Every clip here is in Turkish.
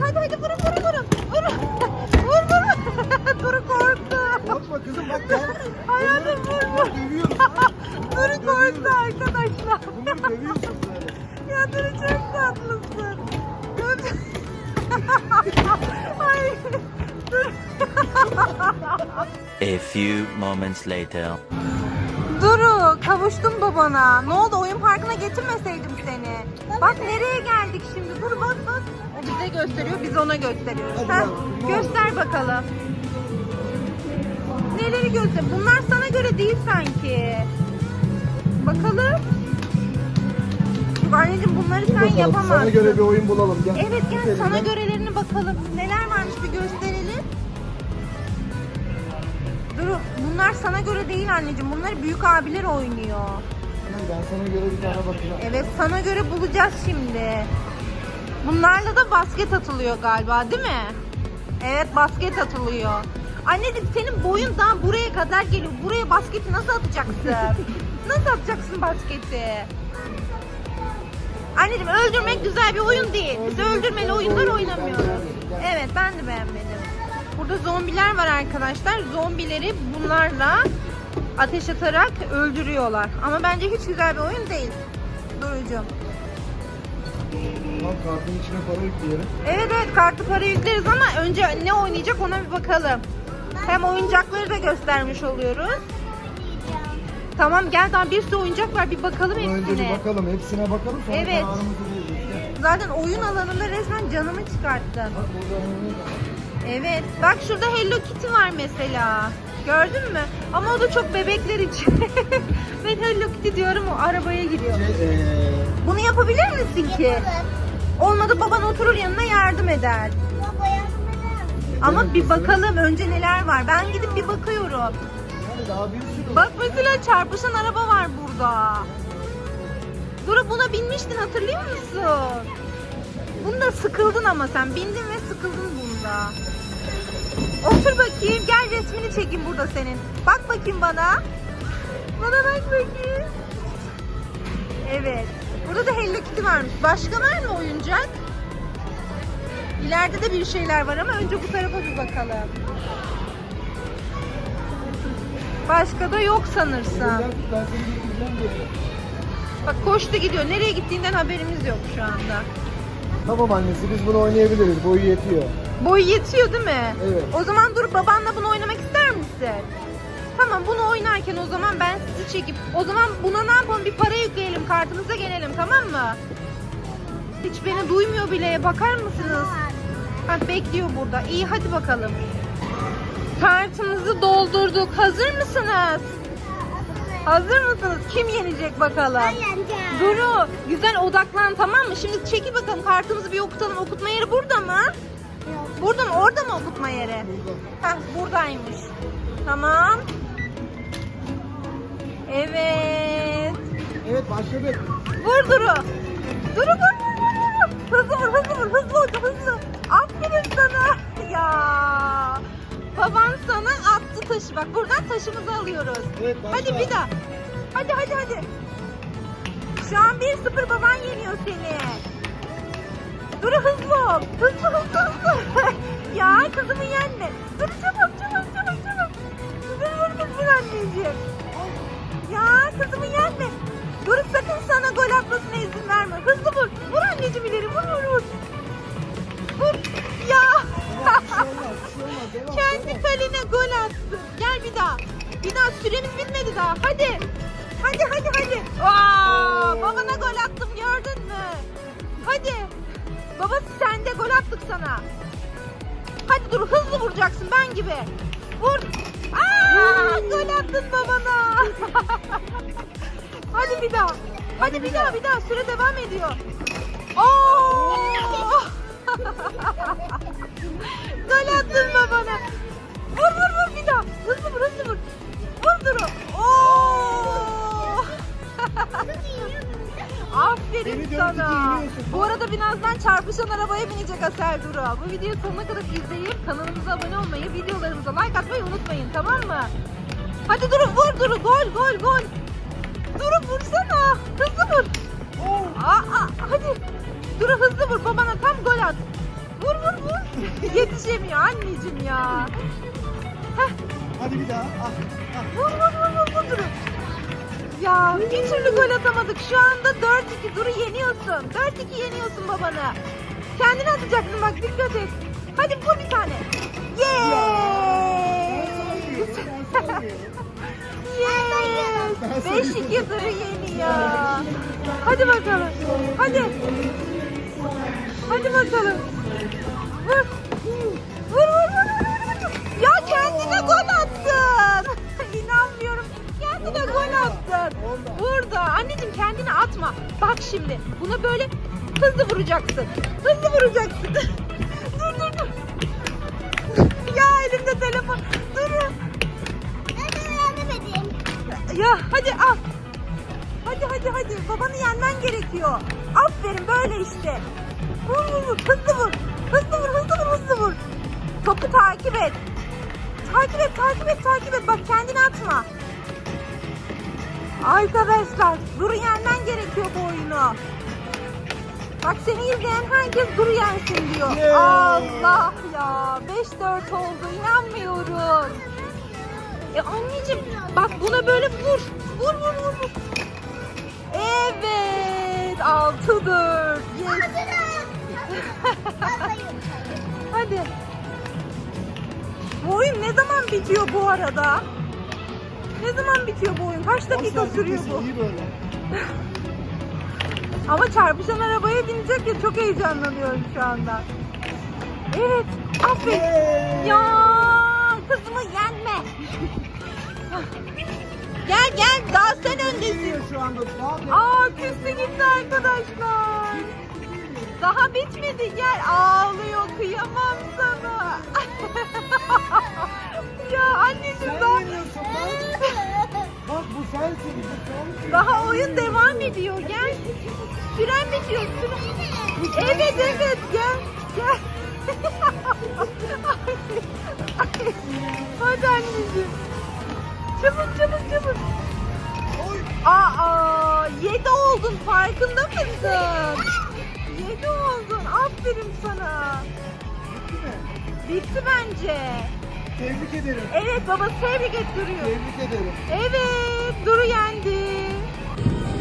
Hadi hadi hadi vurun vurun vurun. Vurun. Vur vur. Duru korktu. Korkma kızım bak gel. Hayatım vur vur. Dövüyoruz. Duru korktu arkadaşlar. Bunları dövüyorsun böyle. Ya Duru çok tatlısın. Ay. A few moments later. Duru kavuştum babana. Ne oldu oyun parkına getirmeseydim seni. Bak nereye geldik şimdi. Dur bak bak. Bize gösteriyor biz ona gösteriyoruz. Hadi ne göster bakalım. Neleri göster? Bunlar sana göre değil sanki. Bakalım. Anneciğim bunları sen Bakalım, yapamazsın. Sana göre bir oyun bulalım. Gel. Evet gel Tut sana elinden. görelerini bakalım. Neler varmış bir gösterelim. Dur bunlar sana göre değil anneciğim. Bunları büyük abiler oynuyor. Ben sana göre bir tane bakayım. Evet sana göre bulacağız şimdi. Bunlarla da basket atılıyor galiba değil mi? Evet basket atılıyor. Anneciğim senin boyun daha buraya kadar geliyor. Buraya basketi nasıl atacaksın? nasıl atacaksın basketi? Anneciğim öldürmek güzel bir oyun değil. Biz öldürmeli oyunlar oynamıyoruz. Evet ben de beğenmedim. Burada zombiler var arkadaşlar. Zombileri bunlarla ateş atarak öldürüyorlar. Ama bence hiç güzel bir oyun değil. Durucuğum. Tamam kartın içine para yükleyelim. Evet evet kartı para yükleriz ama önce ne oynayacak ona bir bakalım. Hem oyuncakları da göstermiş oluyoruz. Tamam gel daha bir sürü oyuncak var bir bakalım Önce bir hepsine. bakalım. Hepsine bakalım. Sonra Evet. kararımızı veririz. Gel. Zaten oyun alanında resmen canımı çıkarttın. Bak burada oyun var. Evet. Bak şurada Hello Kitty var mesela. Gördün mü? Ama o da çok bebekler için. ben Hello Kitty diyorum o arabaya giriyor. Şey, eee, Bunu yapabilir misin ki? Olmadı baban oturur yanına yardım eder. Ama bir bakalım önce neler var. Ben gidip bir bakıyorum. Bak mesela çarpışan araba var burada. Duru buna binmiştin hatırlıyor musun? Bunda sıkıldın ama sen bindin ve sıkıldın bunda. Otur bakayım gel resmini çekeyim burada senin. Bak bakayım bana. Bana bak bakayım. Evet. Burada da Hello Kitty varmış. Başka var mı oyuncak? İleride de bir şeyler var ama önce bu tarafa bir bakalım. Başka da yok sanırsam. Bak koştu gidiyor. Nereye gittiğinden haberimiz yok şu anda. Tamam annesi biz bunu oynayabiliriz. Boyu yetiyor. Boyu yetiyor değil mi? Evet. O zaman dur babanla bunu oynamak ister misin? Tamam bunu oynarken o zaman ben sizi çekip o zaman buna ne yapalım bir para yükleyelim kartınıza gelelim tamam mı? Hiç beni duymuyor bile bakar mısınız? Ha, bekliyor burada. İyi hadi bakalım. Kartımızı doldurduk. Hazır mısınız? Hazır mısınız? Kim yenecek bakalım? Duru güzel odaklan tamam mı? Şimdi çekil bakalım kartımızı bir okutalım. Okutma yeri burada mı? Burada mı? Orada mı okutma yeri? Burada. Heh buradaymış. Tamam. Evet. Evet başladık. Vur Duru. Duru vur vur vur vur. Hızlı vur hızlı vur hızlı vur hızlı. Aferin sana. Ya. Baban sana attı taşı. Bak buradan taşımızı alıyoruz. Evet başla. Hadi bir daha. Hadi hadi hadi. Şu an 1-0 baban yeniyor seni. Dur hızlı ol. Hızlı hızlı hızlı. ya kızımı yenme. Dur çabuk çabuk çabuk çabuk. Dur vur vur vur anneciğim. Ya kızımı yenme. Dur sakın sana gol atmasına izin verme. Hızlı vur. Vur anneciğim ileri vur vur vur. Vur. Ya. Şey şey Kendi kalene gol attı. Gel bir daha. Bir daha süremiz bitmedi daha. Hadi. Hadi hadi hadi. Aa, babana gol attım gördün mü? Hadi. Babası sende gol attık sana. Hadi dur hızlı vuracaksın ben gibi. Vur. Aa, gol attın babana. hadi bir daha. Hadi bir daha bir daha süre devam ediyor. Oo! Gol attın babana. Dört sana. Bu arada birazdan çarpışan arabaya binecek Asel Duru. Bu videoyu sonuna kadar izleyip kanalımıza abone olmayı, videolarımıza like atmayı unutmayın tamam mı? Hadi Duru vur Duru. Gol gol gol. Duru vursana. Hızlı vur. Aa, aa, hadi. Duru hızlı vur. Babana tam gol at. Vur vur Yetişemiyor anneciğim ya. Hadi bir daha. Ah, ah. Vur vur vur vur vur Duru. Ya bir türlü gol atamadık. Şu anda 4-2 Duru yeniyorsun. 4-2 yeniyorsun babanı. Kendini atacaksın bak dikkat et. Hadi vur bir tane. Yeee. Yes. 5-2 Duru yeniyor. Hadi bakalım. Hadi. Hadi bakalım. Vur şimdi. Buna böyle hızlı vuracaksın. Hızlı vuracaksın. dur dur dur. ya elimde telefon. Dur. Ya hadi al. Hadi hadi hadi. Babanı yenmen gerekiyor. Aferin böyle işte. Vur vur vur. Hızlı vur. Hızlı vur hızlı vur hızlı vur. Topu takip et. Takip et takip et takip et. Bak kendini atma. Arkadaşlar Duru yenmen gerekiyor bu oyunu. Bak seni izleyen herkes Duru yensin diyor. Yeah. Allah ya. 5-4 oldu. İnanmıyorum. E anneciğim bak buna böyle vur. Vur vur vur vur. Evet. 6-4. Yes. Hadi. Bu oyun ne zaman bitiyor bu arada? Ne zaman bitiyor bu oyun? Kaç dakika Asla sürüyor bu? İyi böyle. Ama çarpışan arabaya binecek ya çok heyecanlanıyorum şu anda. Evet. Aferin. Yay! Ya kızımı yenme. gel gel daha sen öndesin. Şu anda. Daha? Aa küstü gitti arkadaşlar. Daha bitmedi gel ağlıyor kıyamam sana. ya anneciğim daha, bak. Bu sensin. Daha oyun devam ediyor gel. Süren bitiyor süren. Evet evet gel gel. Hadi anneciğim. Çabuk çabuk çabuk. Oy. Aa, yedi oldun farkında mısın? Yedi oldun. Aferin sana. Bitti bence. Tebrik ederim. Evet baba tebrik et duruyor. Tebrik ederim. Evet Duru yendi.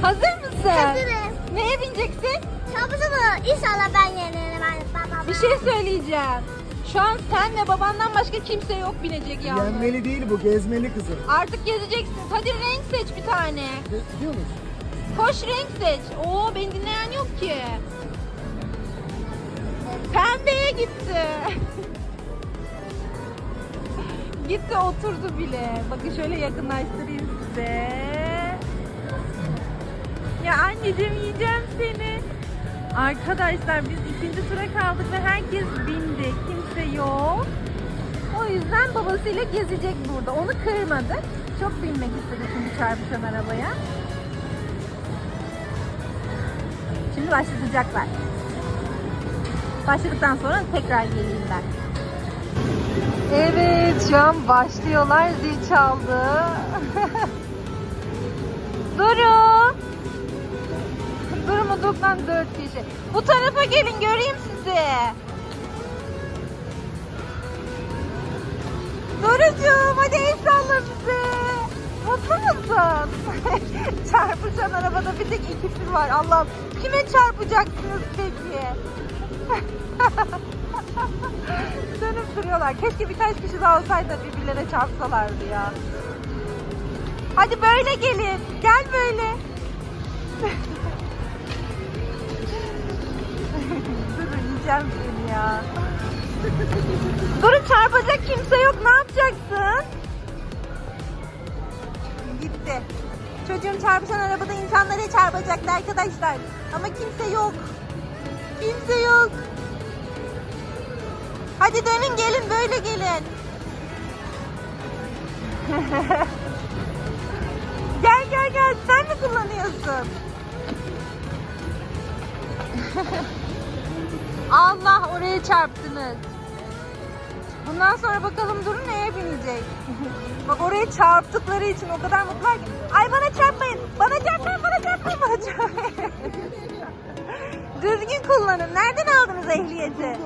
Hazır mısın? Hazırım. Neye bineceksin? Çabuk mı? İnşallah ben yenerim. Ben, baba. Bir şey söyleyeceğim. Şu an sen ve babandan başka kimse yok binecek yalnız. Yenmeli değil bu. Gezmeli kızım. Artık gezeceksin. Hadi renk seç bir tane. Gidiyor musun? Koş renk seç. Oo beni dinleyen yok ki. Pembeye gitti. gitti oturdu bile. Bakın şöyle yakınlaştırayım size. Ya anneciğim yiyeceğim seni. Arkadaşlar biz ikinci tura kaldık ve herkes bindi. Kimse yok. O yüzden babasıyla gezecek burada. Onu kırmadı. Çok binmek istedi çünkü çarpışan arabaya. Şimdi başlatacaklar. Başladıktan sonra tekrar geleyim ben. Evet şu an başlıyorlar. Zil çaldı. Duru. Duru mutluluktan dört kişi. Bu tarafa gelin göreyim sizi. Durucuğum hadi el salla bize. Mutlu musun? Çarpışan arabada bir tek ikisi var. Allah'ım kime çarpacaksınız peki? Dönüp duruyorlar. Keşke birkaç kişi daha olsaydı da birbirlerine çarpsalardı ya. Hadi böyle gelin. Gel böyle. Durun yiyeceğim seni ya. Durun çarpacak kimse yok. Ne yapacaksın? Gitti. Çocuğum çarpışan arabada insanlara çarpacaktı arkadaşlar. Ama kimse yok. Kimse yok. Hadi dönün gelin böyle gelin. gel gel gel sen mi kullanıyorsun? Allah oraya çarptınız. Bundan sonra bakalım Duru neye binecek? Bak oraya çarptıkları için o kadar mutlular ki. Ay bana çarpmayın. Bana çarpmayın, bana çarpmayın, bana çarpmayın. Düzgün kullanın. Nereden aldınız ehliyeti?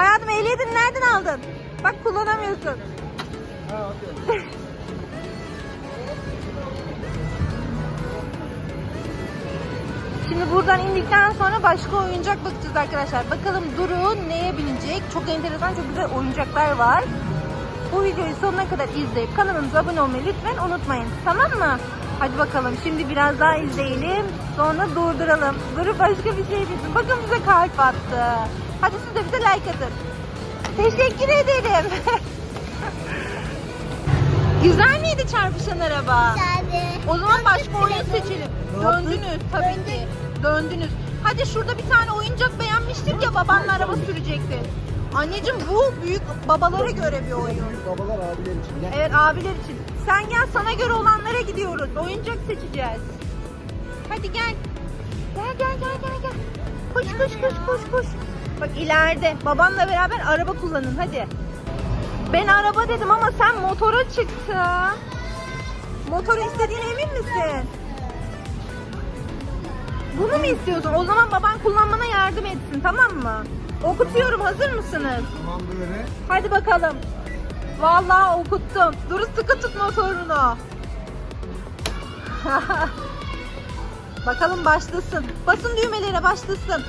Hayatım ehliyetini nereden aldın? Bak kullanamıyorsun. Şimdi buradan indikten sonra başka oyuncak bakacağız arkadaşlar. Bakalım Duru neye binecek? Çok enteresan, çok güzel oyuncaklar var. Bu videoyu sonuna kadar izleyip kanalımıza abone olmayı lütfen unutmayın. Tamam mı? Hadi bakalım şimdi biraz daha izleyelim. Sonra durduralım. Duru başka bir şey bilsin. Bakın bize kalp attı. Hadi siz de bize like atın. Teşekkür ederim. Güzel miydi çarpışan araba? Geldi. O zaman başka oyun seçelim. Ne yaptık? Döndünüz tabii ki. Döndünüz. Hadi şurada bir tane oyuncak beğenmiştik ya babanla araba sürecekti. Anneciğim bu büyük babalara göre bir oyun. Büyük babalar abiler için. Gel. Evet abiler için. Sen gel sana göre olanlara gidiyoruz. Oyuncak seçeceğiz. Hadi gel. Gel gel gel gel gel. Koş koş koş koş koş. Bak ileride babanla beraber araba kullanın hadi. Ben araba dedim ama sen motora çıktın. Motoru istediğine emin misin? Bunu mu istiyorsun? O zaman baban kullanmana yardım etsin tamam mı? Okutuyorum hazır mısınız? Tamam böyle. Hadi bakalım. Vallahi okuttum. Dur sıkı tut motorunu. bakalım başlasın. Basın düğmelere başlasın.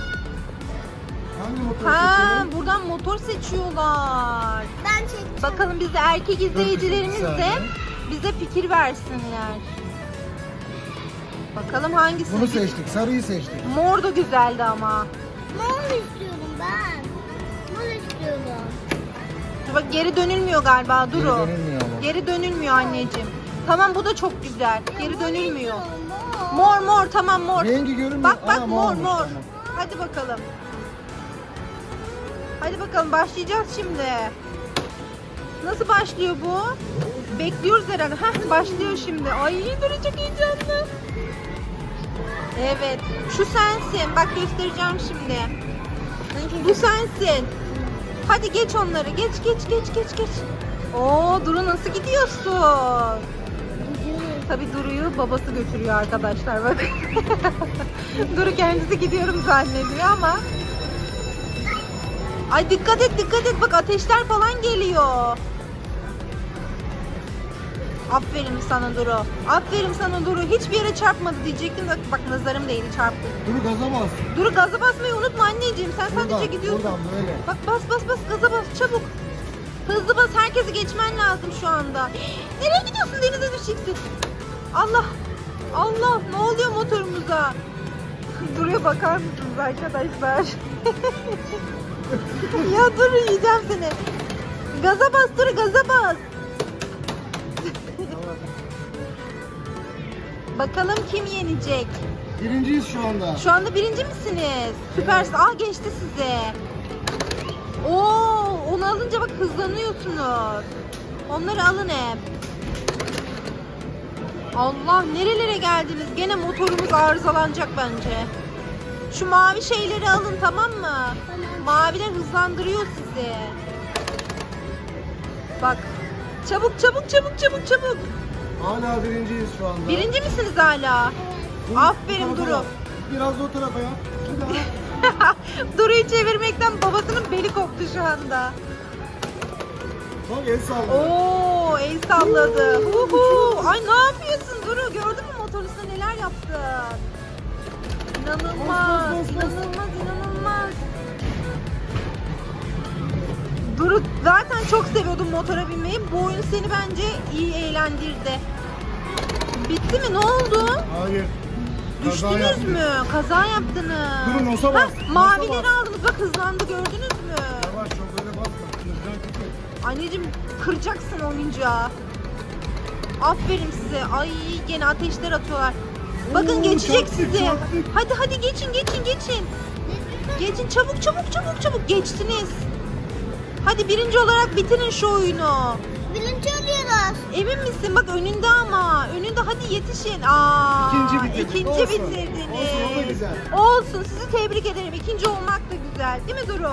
Hangi Ha, seçelim? buradan motor seçiyorlar. Ben çektim. Bakalım biz de erkek izleyicilerimiz de saniye. bize fikir versinler. Bakalım hangisi? Bunu seçtik. Sarıyı seçtik. Mor da güzeldi ama. Mor istiyorum ben. Mor istiyorum. Dur Bak geri dönülmüyor galiba Duru. Geri dönülmüyor ama. Geri dönülmüyor anneciğim. Tamam bu da çok güzel. Geri dönülmüyor. Mor. Mor mor tamam mor. Rengi görünmüyor. Bak bak Aa, mor mormuş, mor. tamam. Hadi bakalım. Hadi bakalım başlayacağız şimdi. Nasıl başlıyor bu? Bekliyoruz herhalde. Heh başlıyor şimdi. Ay Duru çok heyecanlı. Evet. Şu sensin. Bak göstereceğim şimdi. Bu sensin. Hadi geç onları. Geç geç geç geç geç. Oo Duru nasıl gidiyorsun? Tabi Duru'yu babası götürüyor arkadaşlar. Bak. Duru kendisi gidiyorum zannediyor ama. Ay dikkat et dikkat et bak ateşler falan geliyor. Aferin sana Duru. Aferin sana Duru. Hiçbir yere çarpmadı diyecektim de bak nazarım değdi çarptı. Dur gaza bas. Duru gaza basmayı unutma anneciğim. Sen sadece Buradan, gidiyorsun. buradan böyle. Bak bas bas bas gaza bas çabuk. Hızlı bas herkesi geçmen lazım şu anda. Nereye gidiyorsun denize düşeceksin. Allah. Allah ne oluyor motorumuza? Duruyor bakar mısınız arkadaşlar? ya dur yiyeceğim seni. Gaza bas dur gaza bas. Bakalım kim yenecek? Birinciyiz şu anda. Şu anda birinci misiniz? Süpersin. Aa geçti size. Oo, onu alınca bak hızlanıyorsunuz. Onları alın hep. Allah nerelere geldiniz? Gene motorumuz arızalanacak bence. Şu mavi şeyleri alın tamam mı? Maviler hızlandırıyor sizi. Bak. Çabuk çabuk çabuk çabuk çabuk. Hala birinciyiz şu anda. Birinci misiniz hala? Bu Aferin Duru. yap. Biraz da o tarafa daha. Duru'yu çevirmekten babasının beli koptu şu anda. Bak el salla. Oo, el salladı. Huhu. Ay ne yapıyorsun Duru? Gördün mü motor üstüne neler yaptın? İnanılmaz, Bas, bas, bas, bas. inanılmaz, inanılmaz. Duru zaten çok seviyordun motora binmeyi. Bu oyun seni bence iyi eğlendirdi. Bitti mi? Ne oldu? Hayır. Kaza Düştünüz yaptık. mü? Kaza yaptınız. Durun, nosa bas, mavileri bas. aldınız. Bak hızlandı gördünüz mü? Yavaş çok böyle basma. Anneciğim kıracaksın oyuncağı. Aferin size. Ay gene ateşler atıyorlar. Bakın Oo, geçecek çarptık, sizi. çarptık. Hadi hadi geçin geçin geçin. Geçin çabuk çabuk çabuk çabuk geçtiniz. Hadi birinci olarak bitirin şu oyunu. Birinci oluyoruz. Emin misin? Bak önünde ama. Önünde hadi yetişin. Aa, İkinci bitirdik, ikinci olsun. bitirdiniz. Olsun, o da güzel. Olsun sizi tebrik ederim. İkinci olmak da güzel. Değil mi Duru?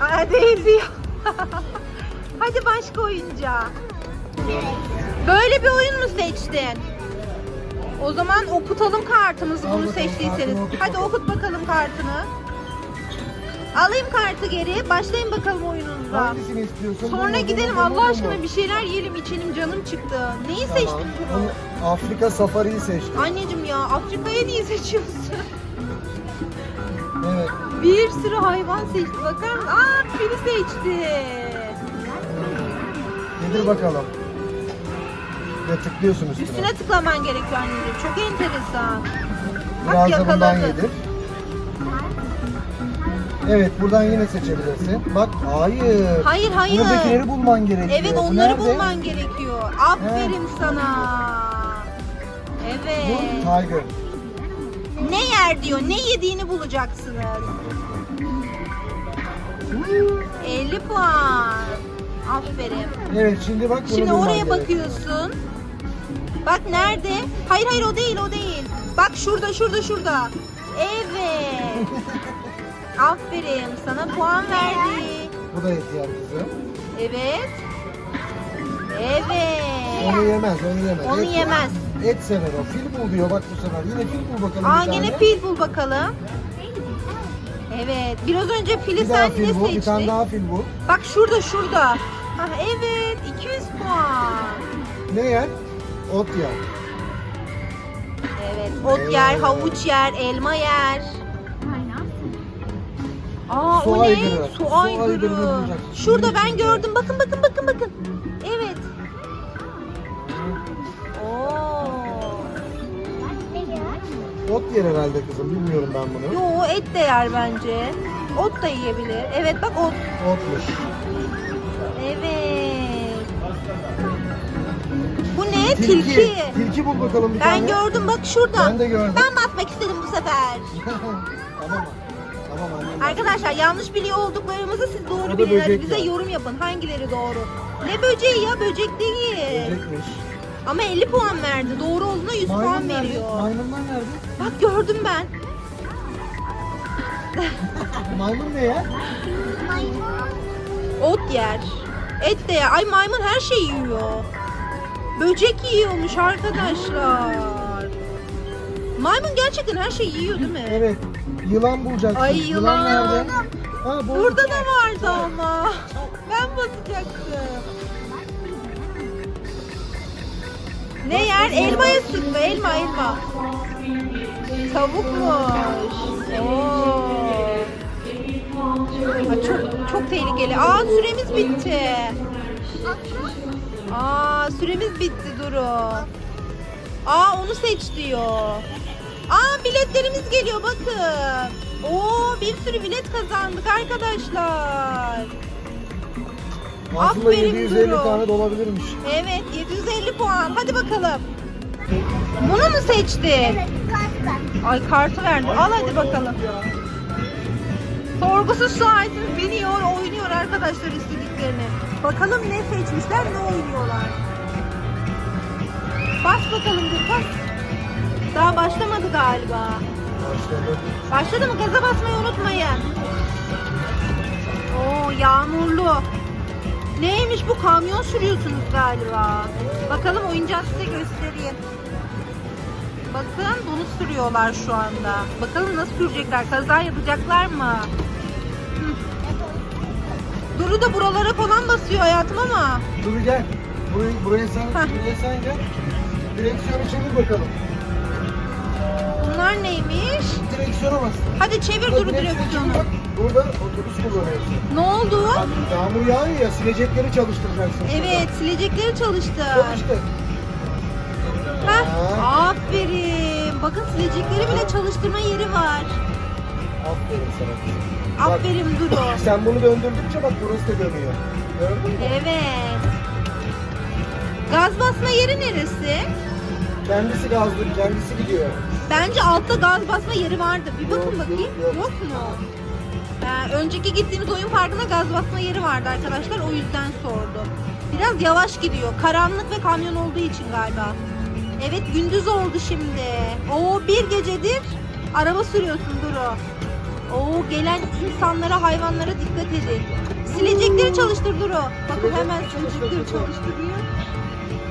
Aa, değil diyor. hadi başka oyuncağa. Böyle bir oyun mu seçtin? O zaman okutalım kartımızı bunu seçtiyseniz. Hadi okut bakalım kartını. Alayım kartı geri. Başlayın bakalım oyununuza. Hangisini istiyorsun? Sonra Bunu gidelim mu, Allah bunu aşkına bir şeyler yiyelim içelim canım çıktı. Neyi Tamam. seçtin Duru? Bunu Afrika safariyi seçtim. Anneciğim ya Afrika'ya niye seçiyorsun? Evet. Bir sürü hayvan seçti. Bakar mısın? Aa fili seçti. Yedir bakalım. Ve tıklıyorsun üstüne. Üstüne tıklaman gerekiyor anneciğim. Çok enteresan. Biraz da bundan yakaladı. yedir. Evet buradan yine seçebilirsin. Bak hayır. Hayır hayır. Buradakileri bulman gerekiyor. Evet Bu onları nerede? bulman gerekiyor. Aferin sana. Bu Evet. Tiger. Ne yer diyor, ne yediğini bulacaksınız. 50 puan. Aferin. Evet şimdi bak bunu Şimdi bulman oraya gerekiyor. bakıyorsun. Bak nerede? Hayır hayır o değil o değil. Bak şurada şurada şurada. Evet. Aferin sana puan verdi. Bu da et yer kızım. Evet. Evet. Onu yemez, onu yemez. Onu Et yemez. Et sever o. Fil bul diyor bak bu sefer. Yine fil bul bakalım Aa bir tane. gene fil bul bakalım. Evet. Biraz önce fili Bir daha sen ne fil bul, bir tane seçtin? daha fil bul. Bak şurada şurada. Ha, evet 200 puan. Ne yer? Ot yer. Evet ot yer, havuç yer, elma yer. Aa Su o ne? aygırı. Su Su aygırı. aygırını bulacaksın. Şurada ben içinde. gördüm. Bakın bakın bakın bakın. Evet. Oo. Ot yer herhalde kızım. Bilmiyorum ben bunu. Yo et de yer bence. Ot da yiyebilir. Evet bak ot. Otmuş. Evet. Bu ne? Tilki. Tilki bul bakalım bir Ben tane. gördüm bak şurada. Ben de gördüm. Ben basmak istedim bu sefer. tamam. Arkadaşlar yanlış biliyor olduklarımızı siz doğru da bilin. Hadi böcek bize ya. yorum yapın. Hangileri doğru? Ne böceği ya? Böcek değil. Böcekmiş. Ama 50 puan verdi. Doğru olduğuna 100 puan Maymun nerede? veriyor. Maymunlar nerede? Bak gördüm ben. Maymun ne yer? Ot yer. Et de yer. Ay maymun her şeyi yiyor. Böcek yiyormuş arkadaşlar. Maymun gerçekten her şeyi yiyor değil mi? Evet. Yılan bulacaksın. Ay, yılan. nerede? Ha, bu. Burada da vardı ama. Ben basacaktım. Ne yer? Elmaya sıktı. Elma elma. Tavukmuş. Oo. Çok çok tehlikeli. Aa süremiz bitti. Aa süremiz bitti Duru. Aa onu seç diyor. Aa biletlerimiz geliyor bakın. Oo bir sürü bilet kazandık arkadaşlar. Aslında Aferin 750 Duru. tane dolabilirmiş. Evet 750 puan. Hadi bakalım. Bunu mu seçtin? Ay kartı verdi. Al hadi bakalım. Sorgusuz sualsiz biniyor, oynuyor arkadaşlar istediklerini. Bakalım ne seçmişler, ne oynuyorlar. Bas bakalım dur bas. Daha başlamadı galiba. Başladı. Başladı mı? Gaza basmayı unutmayın. Oo yağmurlu. Neymiş bu? Kamyon sürüyorsunuz galiba. Bakalım oyuncağı size göstereyim. Bakın bunu sürüyorlar şu anda. Bakalım nasıl sürecekler? Kaza yapacaklar mı? Hı. Duru da buralara falan basıyor hayatım ama. Dur gel. Buraya, buraya sen, Heh. buraya sen gel. Direksiyonu çevir bakalım. Bunlar neymiş? Direksiyona bas. Hadi çevir Duru direksiyonu Bak, burada otobüs kullanıyorsun. Ne oldu? Bak, yağmur yağıyor ya silecekleri çalıştıracaksın. Evet silecekleri çalıştı. Çok işte. Heh, Aa. aferin. Bakın silecekleri bile çalıştırma yeri var. Aferin sana. Bak, Aferin Duru. sen bunu döndürdükçe bak burası da dönüyor. Gördün mü? Evet. Gaz basma yeri neresi? Kendisi gazlı, kendisi gidiyor. Bence altta gaz basma yeri vardı. Bir bakın Yok, bakayım. yok, Yok, yok. mu? Ee, önceki gittiğimiz oyun parkında gaz basma yeri vardı arkadaşlar. O yüzden sordum. Biraz yavaş gidiyor. Karanlık ve kamyon olduğu için galiba. Evet gündüz oldu şimdi. Oo bir gecedir araba sürüyorsun Duru. Oo gelen insanlara hayvanlara dikkat edin. Silecekleri çalıştır Duru. Bakın hemen silecekleri çalıştırıyor.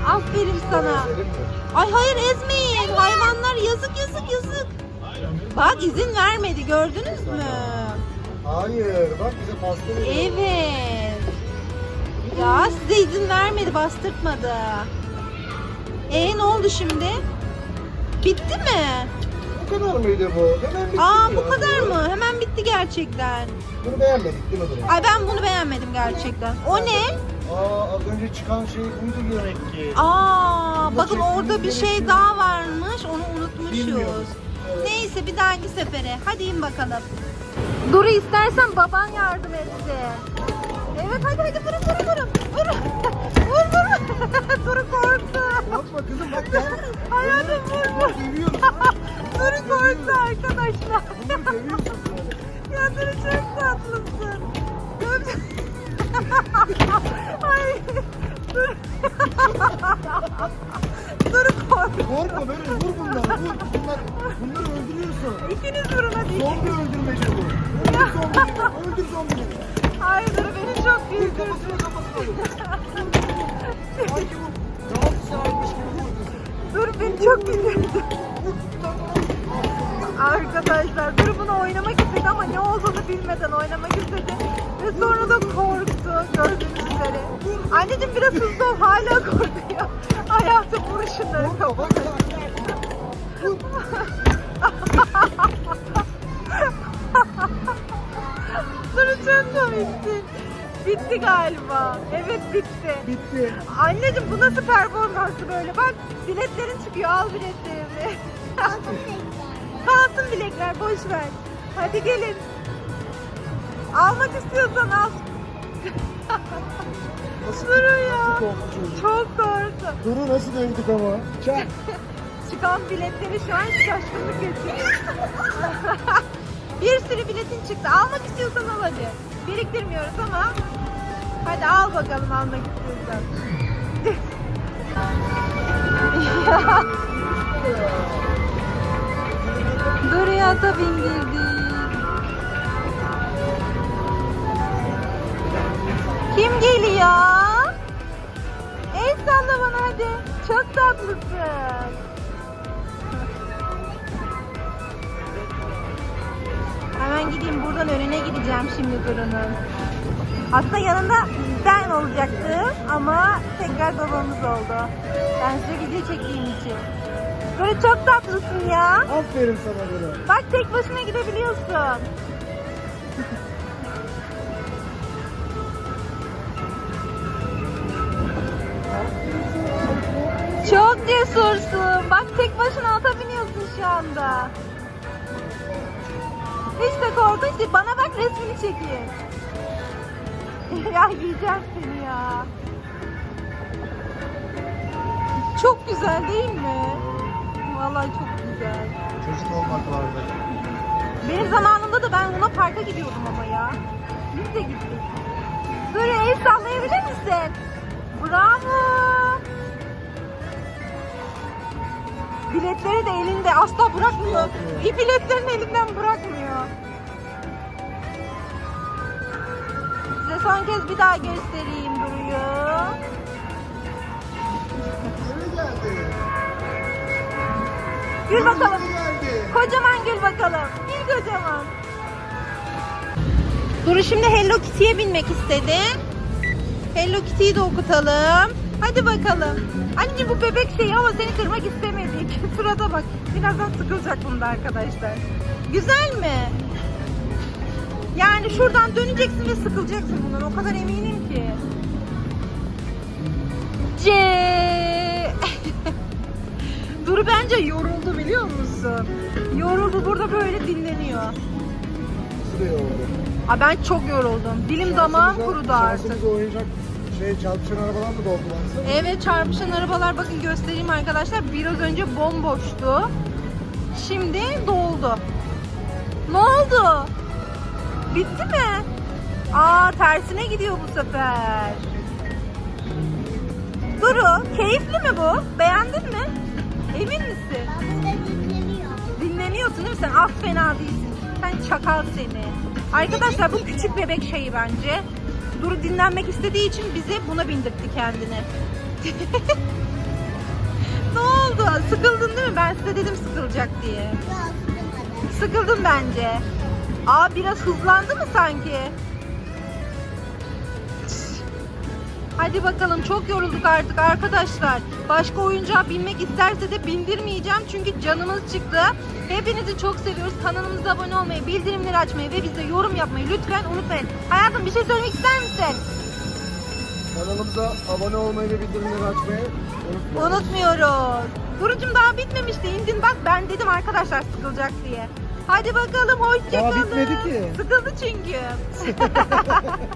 Aferin sana. Ay hayır ezmeyin. Hayvanlar yazık yazık yazık. Bak izin vermedi gördünüz mü? Hayır bak bize pasta veriyor. Evet. Ya size izin vermedi, bastırtmadı. E ne oldu şimdi? Bitti mi? Bu kadar mıydı bu? Hemen bitti Aa ya. bu kadar mı? Hemen bitti gerçekten. Bunu beğenmedik değil mi Duru? Ay ben bunu beğenmedim gerçekten. O ne? Aa az önce çıkan şey buydu demek ki. Aa Bakın orada bir şey gerekiyor. daha varmış. Onu unutmuşuz. Bilmiyoruz. Evet. Neyse bir dahaki sefere. Hadi in bakalım. Duru istersen baban yardım etsin. Evet hadi hadi vurun vurun vurun. Vurun. Vur vur. Duru korktu. Yapma kızım bak gel. Hayatım vur vur. Duru korktu arkadaşlar. Bunu seviyorsun böyle. Ya Duru çok tatlısın. Dur. Dur. Korktu. Korkma böyle vur bunları vur. Bunlar, bunları öldürüyorsun. İkiniz vurun hadi. Zombi öldürmece bu. Öldür zombileri. Öldür zombileri. Ay Duru beni çok Vur güldürdü. kafasına kafasına vur. Sanki bu Galatasaray'mış gibi vur kızım. Dur beni çok güldürdü. Vur. Arkadaşlar Duru bunu oynamak istedi ama ne olduğunu bilmeden oynamak istedi. Ve sonra da korktu gördüğünüz üzere. Anneciğim biraz hızlı ol hala korkuyor. Hayatım vur şunları Korkma bak. Vur. Duru çok komiksin. Bitti galiba. Evet bitti. Bitti. Anneciğim bu nasıl performansı böyle? Bak biletlerin çıkıyor al biletlerini. Altın renkler. Kalsın bilekler boş ver. Hadi gelin. Almak istiyorsan al. Nasıl, Duru ya. Çok korktu. Duru nasıl dövdük ama? Çak. Çıkan biletleri şu an şaşkınlık geçiriyor. Bir sürü biletin çıktı. Almak istiyorsan al hadi. Biriktirmiyoruz ama. Hadi al bakalım almak istiyorsan. Duru'ya ata bindirdik. Kim geliyor? El salla bana hadi. Çok tatlısın. Hemen gideyim buradan önüne gideceğim şimdi Duru'nun. Aslında yanında ben olacaktım ama tekrar babamız oldu. Ben size video çektiğim için. Duru çok tatlısın ya. Aferin sana Duru. Bak tek başına gidebiliyorsun. Çok cesursun. Bak tek başına ata biniyorsun şu anda. Hiç de korkunç değil. Bana bak resmini çekeyim. ya yiyeceğim seni ya. Çok güzel değil mi? Vallahi çok güzel. Çocuk olmak vardı. Benim zamanımda da ben Luna Park'a gidiyordum ama ya. Biz de gittik. Böyle el sallayabilir misin? Bravo. Biletleri de elinde asla bırakmıyor. Bir biletlerini elinden bırakmıyor. Size son kez bir daha göstereyim Duru'yu. Gül bakalım. Kocaman gül bakalım. Gül kocaman. Duru şimdi Hello Kitty'ye binmek istedi. Hello Kitty'yi de okutalım. Hadi bakalım. Anneciğim bu bebek şeyi ama seni kırmak istemedik. Surata bak. Birazdan sıkılacak bunda arkadaşlar. Güzel mi? Yani şuradan döneceksin ve sıkılacaksın bundan. O kadar eminim ki. C. Duru bence yoruldu biliyor musun? Yoruldu burada böyle dinleniyor. Şuraya oldu. Aa, ben çok yoruldum. Dilim damağım kurudu artık. Şansımıza oyuncak şey çarpışan arabalar mı doldu baksana? Evet çarpışan arabalar bakın göstereyim arkadaşlar. Biraz önce bomboştu. Şimdi doldu. Ne oldu? Bitti mi? Aa tersine gidiyor bu sefer. Duru keyifli mi bu? Beğendin mi? Emin misin? Ben burada dinleniyorum. Dinleniyorsun değil mi sen? Az fena değilsin. Sen çakal seni. Arkadaşlar bu küçük bebek şeyi bence. Duru dinlenmek istediği için bizi buna bindirtti kendini. ne oldu? Sıkıldın değil mi? Ben size dedim sıkılacak diye. Biraz sıkılmadı. Sıkıldın bence. Aa biraz hızlandı mı sanki? Hadi bakalım çok yorulduk artık arkadaşlar. Başka oyuncağa binmek isterse de bindirmeyeceğim çünkü canımız çıktı. Hepinizi çok seviyoruz. Kanalımıza abone olmayı, bildirimleri açmayı ve bize yorum yapmayı lütfen unutmayın. Hayatım bir şey söylemek ister misin? Kanalımıza abone olmayı ve bildirimleri açmayı unutmayın. Unutmuyoruz. Durucum daha bitmemişti. İndin bak ben dedim arkadaşlar sıkılacak diye. Hadi bakalım hoşçakalın. Daha bitmedi ki. Sıkıldı çünkü.